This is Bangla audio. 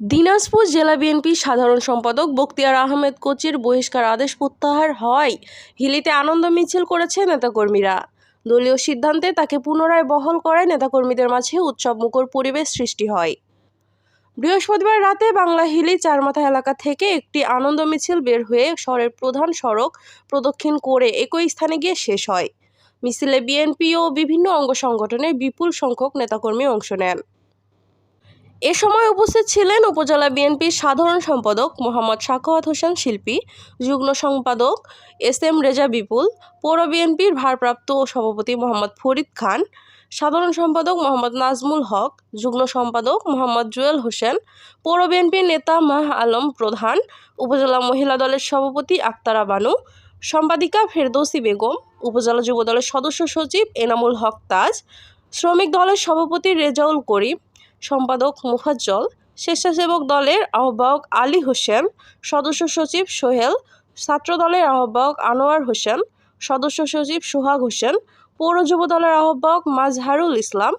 দিনাজপুর জেলা বিএনপির সাধারণ সম্পাদক বক্তিয়ার আহমেদ কোচির বহিষ্কার আদেশ প্রত্যাহার হয়। হিলিতে আনন্দ মিছিল করেছে নেতাকর্মীরা। দলীয় সিদ্ধান্তে তাকে পুনরায় বহল করায় নেতাকর্মীদের মাঝে উৎসব মুখর পরিবেশ সৃষ্টি হয়। বৃহস্পতিবার রাতে বাংলা হিলি চারমাথা এলাকা থেকে একটি আনন্দ মিছিল বের হয়ে শহরের প্রধান সড়ক প্রদক্ষিণ করে একই স্থানে গিয়ে শেষ হয়। মিছিলে বিএনপি ও বিভিন্ন অঙ্গ সংগঠনের বিপুল সংখ্যক নেতাকর্মী অংশ নেন। এ সময় উপস্থিত ছিলেন উপজেলা বিএনপির সাধারণ সম্পাদক মোহাম্মদ সাখাওয়াত হোসেন শিল্পী, যুগ্ম সম্পাদক এস এম রেজা বিপুল, পৌর বিএনপির ভারপ্রাপ্ত সভাপতি মোহাম্মদ ফরিদ খান, সাধারণ সম্পাদক মোহাম্মদ নাজমুল হক, যুগ্ম সম্পাদক মোহাম্মদ জুয়েল হোসেন, পৌর বিএনপির নেতা মাহ আলম প্রধান, উপজেলা মহিলা দলের সভাপতি আক্তারা বানু, সম্পাদিকা ফেরদৌসি বেগম, উপজেলা যুব দলের সদস্য সচিব এনামুল হক তাজ, শ্রমিক দলের সভাপতি রেজাউল করিম সম্পাদক মুফাজ্জল স্বেচ্ছাসেবক দলের আহ্বায়ক আলী হোসেন, সদস্য সচিব সোহেল, ছাত্র দলের আহ্বায়ক আনোয়ার হোসেন, সদস্য সচিব সোহাগ হোসেন, পৌর যুব দলের আহ্বায়ক মাজহারুল ইসলাম